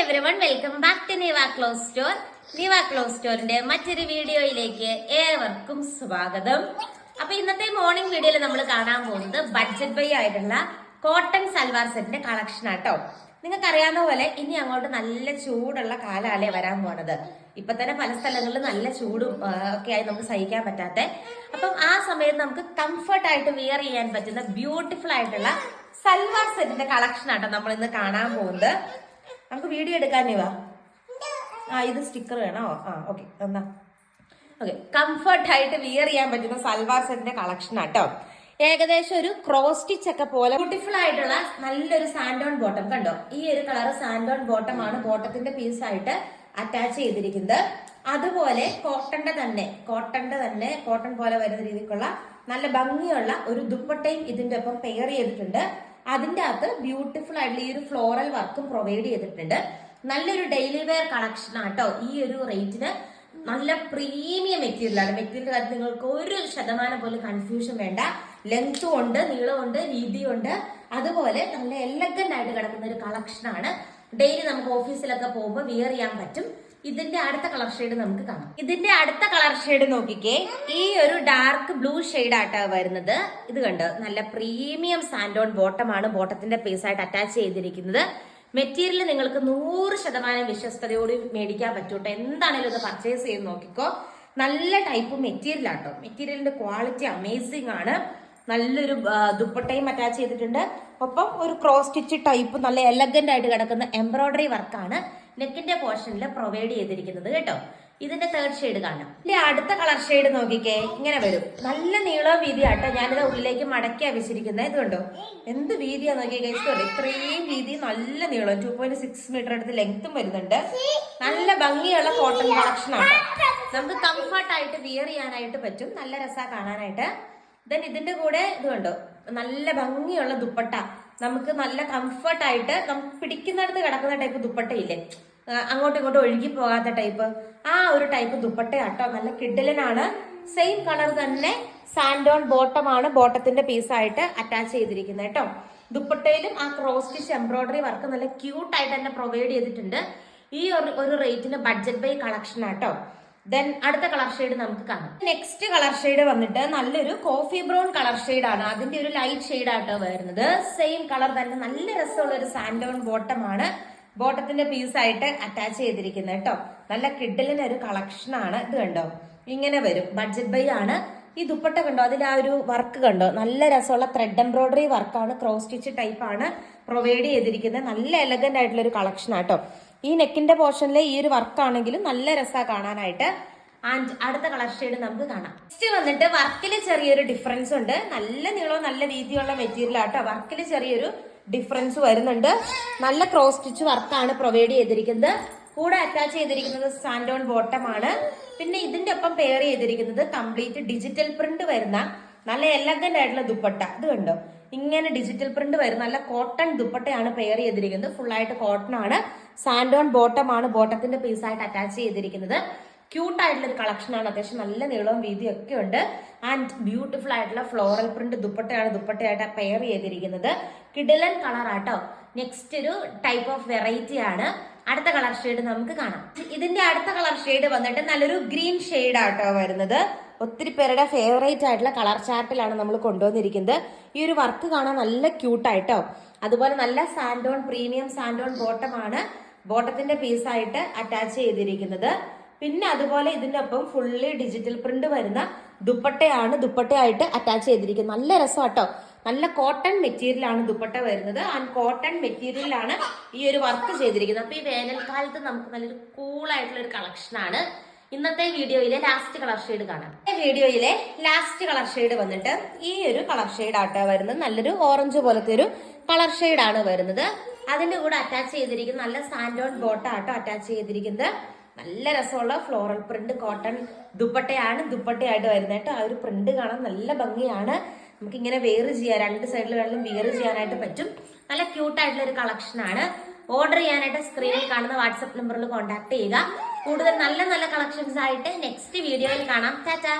Every one welcome back to Niva close store Niva close സ്റ്റോറിന്റെ മറ്റൊരു വീഡിയോയിലേക്ക് ഏവർക്കും സ്വാഗതം. അപ്പൊ ഇന്നത്തെ മോർണിംഗ് വീഡിയോയിൽ നമ്മൾ കാണാൻ പോകുന്നത് ബഡ്ജറ്റ് ബൈ ആയിട്ടുള്ള കോട്ടൺ സൽവാർ സെറ്റിന്റെ കളക്ഷൻ ആട്ടോ. നിങ്ങൾക്ക് അറിയാവുന്ന പോലെ ഇനി അങ്ങോട്ട് നല്ല ചൂടുള്ള കാലാലേ വരാൻ പോണത്. ഇപ്പൊ തന്നെ പല സ്ഥലങ്ങളിലും നല്ല ചൂടും ഒക്കെ ആയി നമുക്ക് സഹിക്കാൻ പറ്റാത്ത. അപ്പം ആ സമയത്ത് നമുക്ക് കംഫർട്ട് ആയിട്ട് വിയർ ചെയ്യാൻ പറ്റുന്ന ബ്യൂട്ടിഫുൾ ആയിട്ടുള്ള സൽവാർ സെറ്റിന്റെ കളക്ഷൻ ആട്ടോ നമ്മൾ ഇന്ന് കാണാൻ പോകുന്നത്. നമുക്ക് വീഡിയോ എടുക്കാനേ വാ. ആ ഇത് സ്റ്റിക്കർ വേണോ? ആ ഓക്കെ എന്നാ. ഓക്കെ കംഫർട്ട് ആയിട്ട് വിയർ ചെയ്യാൻ പറ്റുന്ന സൽവാർ സെറ്റിന്റെ കളക്ഷൻ ആട്ടോ ഏകദേശം ഒരു ക്രോസ് സ്റ്റിച്ച് ഒക്കെ പോലെ. ബ്യൂട്ടിഫുൾ ആയിട്ടുള്ള നല്ലൊരു സാൻഡോൺ ബോട്ടം കണ്ടോ? ഈ ഒരു കളർ സാൻഡോൺ ബോട്ടം ആണ് ബോട്ടത്തിന്റെ പീസ് ആയിട്ട് അറ്റാച്ച് ചെയ്തിരിക്കുന്നത്. അതുപോലെ കോട്ടന്റെ തന്നെ കോട്ടന്റെ തന്നെ കോട്ടൺ പോലെ വരുന്ന രീതിക്കുള്ള നല്ല ഭംഗിയുള്ള ഒരു ദുപ്പട്ടയും ഇതിന്റെ ഒപ്പം പെയർ ചെയ്തിട്ടുണ്ട്. അതിന്റെ അകത്ത് ബ്യൂട്ടിഫുൾ ആയിട്ടുള്ള ഈ ഒരു ഫ്ലോറൽ വർക്കും പ്രൊവൈഡ് ചെയ്തിട്ടുണ്ട്. നല്ലൊരു ഡെയിലി വെയർ കളക്ഷൻ ആട്ടോ ഈ ഒരു റേറ്റിന് നല്ല പ്രീമിയം മെറ്റീരിയൽ ആണ്. മെറ്റീരിയൽ കാര്യത്തിൽ നിങ്ങൾക്ക് ഒരു ശതമാനം പോലും കൺഫ്യൂഷൻ വേണ്ട. ലെങ്ത്തും ഉണ്ട് നീളമുണ്ട് വീതിയുണ്ട് അതുപോലെ നല്ല എലഗന്റ് ആയിട്ട് കിടക്കുന്ന ഒരു കളക്ഷൻ ആണ്. ഡെയിലി നമുക്ക് ഓഫീസിലൊക്കെ പോകുമ്പോൾ വിയർ ചെയ്യാൻ പറ്റും. ഇതിന്റെ അടുത്ത കളർ ഷെയ്ഡ് നമുക്ക് കാണാം. ഇതിന്റെ അടുത്ത കളർ ഷെയ്ഡ് നോക്കിക്കേ ഈ ഒരു ഡാർക്ക് ബ്ലൂ ഷെയ്ഡ് ആട്ടാ വരുന്നത്. ഇത് കണ്ടോ? നല്ല പ്രീമിയം സാൻഡോൺ ബോട്ടമാണ് ബോട്ടത്തിന്റെ പീസ് ആയിട്ട് അറ്റാച്ച് ചെയ്തിരിക്കുന്നത്. മെറ്റീരിയൽ നിങ്ങൾക്ക് നൂറ് ശതമാനം വിശ്വസ്തയോട് മേടിക്കാൻ പറ്റൂട്ടോ? എന്താണേലും ഇത് പർച്ചേസ് ചെയ്ത് നോക്കിക്കോ. നല്ല ടൈപ്പ് മെറ്റീരിയൽ ആട്ടോ. മെറ്റീരിയലിന്റെ ക്വാളിറ്റി അമേസിംഗ് ആണ്. നല്ലൊരു ദുപ്പട്ടയും അറ്റാച്ച് ചെയ്തിട്ടുണ്ട്. ഒപ്പം ഒരു ക്രോസ് സ്റ്റിച്ച് ടൈപ്പ് നല്ല എലഗന്റ് ആയിട്ട് കിടക്കുന്ന എംബ്രോയിഡറി വർക്കാണ് നെക്കിന്റെ പോർഷനിൽ പ്രൊവൈഡ് ചെയ്തിരിക്കുന്നത് കേട്ടോ. ഇതിന്റെ തേർഡ് ഷെയ്ഡ് കാണാം. ഇതിന്റെ അടുത്ത കളർ ഷെയ്ഡ് നോക്കിക്കേ. ഇങ്ങനെ വരും. നല്ല നീളവും വീതിയാട്ടോ. ഞാനിത് ഉള്ളിലേക്ക് മടക്കി വെച്ചിരിക്കുന്നത് ഇത് കണ്ടോ? എന്ത് വീതിയാ നോക്കിയേ ഇത്രയും വീതി നല്ല നീളം. ടു പോയിന്റ് സിക്സ് മീറ്റർ അടുത്ത് ലെങ്ത്തും വരുന്നുണ്ട്. നല്ല ഭംഗിയുള്ള കോട്ടൺ കളക്ഷൻ ആണ് നമുക്ക് കംഫർട്ട് ആയിട്ട് വിയർ ചെയ്യാനായിട്ട് പറ്റും. നല്ല രസ കാണാനായിട്ട്. ദെൻ ഇതിന്റെ കൂടെ ഇത് കണ്ടോ? നല്ല ഭംഗിയുള്ള ദുപ്പട്ട. നമുക്ക് നല്ല കംഫർട്ടായിട്ട് നമുക്ക് പിടിക്കുന്നിടത്ത് കിടക്കുന്ന ടൈപ്പ് ദുപ്പട്ടയില്ലേ? അങ്ങോട്ടും ഇങ്ങോട്ടും ഒഴുകി പോകാത്ത ടൈപ്പ് ആ ഒരു ടൈപ്പ് ദുപ്പട്ടയാട്ടോ. നല്ല കിഡിലനാണ് സെയിം കളർ തന്നെ സാൻഡോൺ ബോട്ടമാണ് ബോട്ടത്തിന്റെ പീസായിട്ട് അറ്റാച്ച് ചെയ്തിരിക്കുന്നത് കേട്ടോ ദുപ്പട്ടയിലും ആ ക്രോസ് സ്റ്റിച്ച് എംബ്രോയിഡറി വർക്ക് നല്ല ക്യൂട്ടായിട്ട് തന്നെ പ്രൊവൈഡ് ചെയ്തിട്ടുണ്ട്. ഈ ഒരു റേറ്റിന് ബഡ്ജറ്റ് ബൈ കളക്ഷൻ ആട്ടോ. ദെൻ അടുത്ത കളർ ഷെയ്ഡ് നമുക്ക് കാണാം. നെക്സ്റ്റ് കളർ ഷെയ്ഡ് വന്നിട്ട് നല്ലൊരു കോഫി ബ്രൗൺ കളർ ഷെയ്ഡ് ആണ്. അതിന്റെ ഒരു ലൈറ്റ് ഷെയ്ഡ് ആട്ടോ വരുന്നത്. സെയിം കളർ തന്നെ നല്ല രസമുള്ള ഒരു സാൻഡോൺ ബോട്ടം ആണ്. ബോട്ടത്തിന്റെ പീസ് ആയിട്ട് അറ്റാച്ച് ചെയ്തിരിക്കുന്നത് കേട്ടോ. നല്ല കിഡിലിന് ഒരു കളക്ഷൻ ആണ്. ഇത് കണ്ടോ? ഇങ്ങനെ വരും. ബഡ്ജറ്റ് ബൈ ആണ്. ഈ ദുപ്പട്ട കണ്ടോ? അതിൽ ആ ഒരു വർക്ക് കണ്ടോ? നല്ല രസമുള്ള ത്രെഡ് എംബ്രോയിഡറി വർക്കാണ് ക്രോസ് സ്റ്റിച്ച് ടൈപ്പ് ആണ്. പ്രൊവൈഡ് ചെയ്തിരിക്കുന്നത്. നല്ല എലഗന്റ് ആയിട്ടുള്ള ഒരു കളക്ഷൻ ആട്ടോ. ഈ നെക്കിന്റെ പോർഷനിലെ ഈ ഒരു വർക്ക് ആണെങ്കിലും നല്ല രസമാണ് കാണാനായിട്ട്. ആൻഡ് അടുത്ത കളർ ഷെയ്ഡ് നമുക്ക് കാണാം. നെക്സ്റ്റ് വന്നിട്ട് വർക്കിൽ ചെറിയൊരു ഡിഫറൻസ് ഉണ്ട്. നല്ല നീളവും നല്ല വീതിയുള്ള മെറ്റീരിയൽ ആട്ടോ. വർക്കിൽ ചെറിയൊരു ഡിഫറൻസ് വരുന്നുണ്ട്. നല്ല ക്രോസ് സ്റ്റിച്ച് വർക്കാണ് പ്രൊവൈഡ് ചെയ്തിരിക്കുന്നത്. കൂടെ അറ്റാച്ച് ചെയ്തിരിക്കുന്നത് സ്റ്റാൻഡ് ഓൺ ബോട്ടം ആണ്. പിന്നെ ഇതിന്റെ ഒപ്പം പെയർ ചെയ്തിരിക്കുന്നത് കംപ്ലീറ്റ് ഡിജിറ്റൽ പ്രിന്റ് വരുന്ന നല്ല എലഗന്റ് ആയിട്ടുള്ള ദുപ്പട്ട. ഇത് കണ്ടോ? ഇങ്ങനെ ഡിജിറ്റൽ പ്രിന്റ് വരും നല്ല കോട്ടൺ ദുപ്പട്ടയാണ് പെയർ ചെയ്തിരിക്കുന്നത്. ഫുൾ ആയിട്ട് കോട്ടൺ ആണ്. സാൻഡോൺ ബോട്ടം ആണ് ബോട്ടത്തിന്റെ പീസായിട്ട് അറ്റാച്ച് ചെയ്തിരിക്കുന്നത്. ക്യൂട്ട് ആയിട്ടുള്ള ഒരു കളക്ഷൻ ആണ്. അത്യാവശ്യം നല്ല നീളവും വീതിയും ഒക്കെ ഉണ്ട്. ആൻഡ് ബ്യൂട്ടിഫുൾ ആയിട്ടുള്ള ഫ്ലോറൽ പ്രിന്റ് ദുപ്പട്ടയാണ് ദുപ്പട്ടയായിട്ട് പെയർ ചെയ്തിരിക്കുന്നത്. കിഡിലൻ കളർ ആട്ടോ. നെക്സ്റ്റ് ഒരു ടൈപ്പ് ഓഫ് വെറൈറ്റി ആണ്. അടുത്ത കളർ ഷെയ്ഡ് നമുക്ക് കാണാം. ഇതിന്റെ അടുത്ത കളർ ഷെയ്ഡ് വന്നിട്ട് നല്ലൊരു ഗ്രീൻ ഷെയ്ഡ് ആട്ടോ വരുന്നത്. ഒത്തിരി പേരുടെ ഫേവറേറ്റ് ആയിട്ടുള്ള കളർ ചാർട്ടിലാണ് നമ്മൾ കൊണ്ടുവന്നിരിക്കുന്നത്. ഈ ഒരു വർക്ക് കാണാൻ നല്ല ക്യൂട്ടായിട്ടോ അതുപോലെ നല്ല സാൻഡോൺ പ്രീമിയം സാൻഡോൺ ബോട്ടം ആണ് ബോട്ടത്തിന്റെ പീസായിട്ട് അറ്റാച്ച് ചെയ്തിരിക്കുന്നത്. പിന്നെ അതുപോലെ ഇതിന്റെ ഒപ്പം ഫുള്ളി ഡിജിറ്റൽ പ്രിന്റ് വരുന്ന ദുപ്പട്ടയാണ് ദുപ്പട്ടയായിട്ട് അറ്റാച്ച് ചെയ്തിരിക്കുന്നത്. നല്ല രസമാട്ടോ നല്ല കോട്ടൺ മെറ്റീരിയലാണ് ദുപ്പട്ട വരുന്നത്. ആൻഡ് കോട്ടൺ മെറ്റീരിയലാണ് ഈ ഒരു വർക്ക് ചെയ്തിരിക്കുന്നത്. അപ്പൊ ഈ വേനൽക്കാലത്ത് നമുക്ക് നല്ലൊരു കൂളായിട്ടുള്ള ഒരു കളക്ഷനാണ് ഇന്നത്തെ വീഡിയോയിലെ ലാസ്റ്റ് കളർ ഷെയ്ഡ് കാണാം. വീഡിയോയിലെ ലാസ്റ്റ് കളർ ഷെയ്ഡ് വന്നിട്ട് ഈ ഒരു കളർ ഷെയ്ഡ് ആട്ടോ വരുന്നത്. നല്ലൊരു ഓറഞ്ച് പോലത്തെ ഒരു കളർ ഷെയ്ഡ് ആണ് വരുന്നത്. അതിന്റെ കൂടെ അറ്റാച്ച് ചെയ്തിരിക്കുന്ന നല്ല സാൻഡോൺ ബോട്ട ആട്ടോ അറ്റാച്ച് ചെയ്തിരിക്കുന്നത്. നല്ല രസമുള്ള ഫ്ലോറൽ പ്രിന്റ് കോട്ടൺ ദുപ്പട്ടയാണ് ദുപ്പട്ടയായിട്ട് വരുന്നത് കേട്ടോ. ആ ഒരു പ്രിന്റ് കാണാൻ നല്ല ഭംഗിയാണ്. നമുക്ക് ഇങ്ങനെ വെയർ ചെയ്യാം രണ്ട് സൈഡിൽ വേണമെങ്കിലും വെയർ ചെയ്യാനായിട്ട് പറ്റും. നല്ല ക്യൂട്ടായിട്ടുള്ള ഒരു കളക്ഷൻ ആണ്. ഓർഡർ ചെയ്യാനായിട്ട് സ്ക്രീനിൽ കാണുന്ന വാട്സപ്പ് നമ്പറിൽ കോൺടാക്ട് ചെയ്യുക. കൂടുതൽ നല്ല നല്ല കളക്ഷൻസ് ആയിട്ട് നെക്സ്റ്റ് വീഡിയോയിൽ കാണാം. ടാറ്റാ